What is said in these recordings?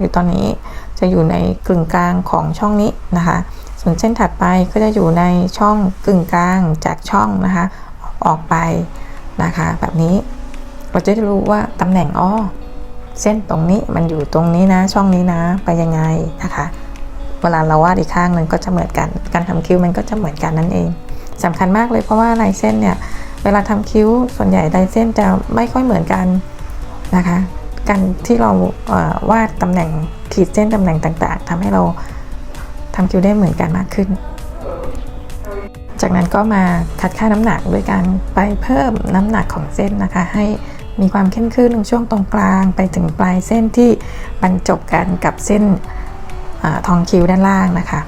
อยู่ตอนนี้จะอยู่ในกึ่งกลางของช่องนี้นะคะ ส่วนเส้นถัดไปก็จะอยู่ในช่องกึ่งกลางจากช่องนะคะ ออกไปนะคะ แบบนี้เราจะได้รู้ว่าตำแหน่งอ้อเส้นตรงนี้มันอยู่ตรงนี้นะ ช่องนี้นะ ไปยังไงนะคะ เวลาเราวาดอีกข้างหนึ่งก็จะเหมือนกัน การทำคิ้วมันก็จะเหมือนกันนั่นเองสำคัญมากเลยเพราะว่าลายเส้นเนี่ย เวลาทำคิ้วส่วนใหญ่ลายเส้นจะไม่ค่อยเหมือนกันนะคะ การที่เราวาดตำแหน่งขีดเส้นตำแหน่งต่างๆทำให้เราทำคิ้วได้เหมือนกันมากขึ้น จากนั้นก็มาคัดค่าน้ำหนักด้วยการไปเพิ่มน้ำหนักของเส้นนะคะ ให้มีความเข้มขึ้นช่วงตรงกลางไปถึงปลายเส้นที่บรรจบกันกับเส้นอทองคิ้วด้านล่างนะคะ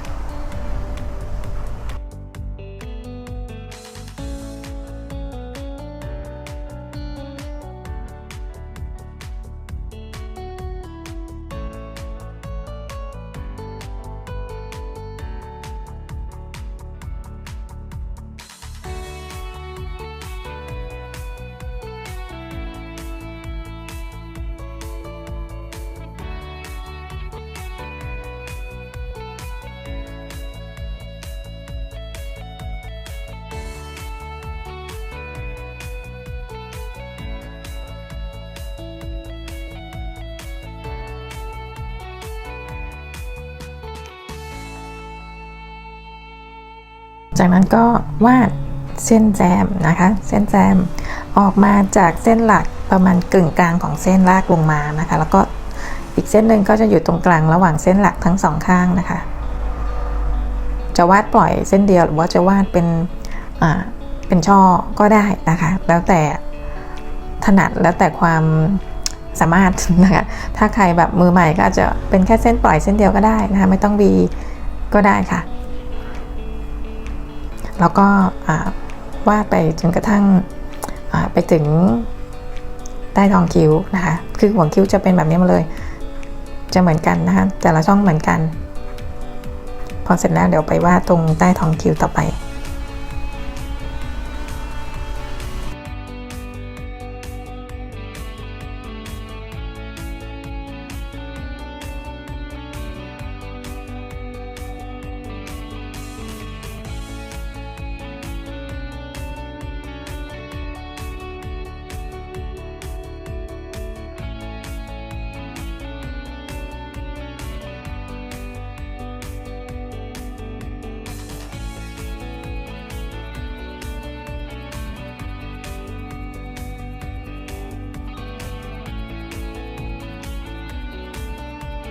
จากนั้นก็วาดเส้นแจมนะคะ เส้นแจมออกมาจากเส้นหลักประมาณกึ่งกลางของเส้นลากลงมานะคะ แล้วก็อีกเส้นหนึ่งก็จะอยู่ตรงกลางระหว่างเส้นหลักทั้งสองข้างนะคะ จะวาดปล่อยเส้นเดียวหรือว่าจะวาดเป็นอ่าเป็นช่อก็ได้นะคะ แล้วแต่ถนัดแล้วแต่ความสามารถนะคะ ถ้าใครแบบมือใหม่ก็อาจจะเป็นแค่เส้นปล่อยเส้นเดียวก็ได้นะคะ ไม่ต้องบีก็ได้ค่ะ แล้วก็วาดไปจนกระทั่งไปถึงใต้ท้องคิ้วนะคะ คือหัวคิ้วจะเป็นแบบนี้มาเลย จะเหมือนกันนะคะ แต่ละช่องเหมือนกัน พอเสร็จแล้วเดี๋ยวไปวาดตรงใต้ท้องคิ้วต่อไป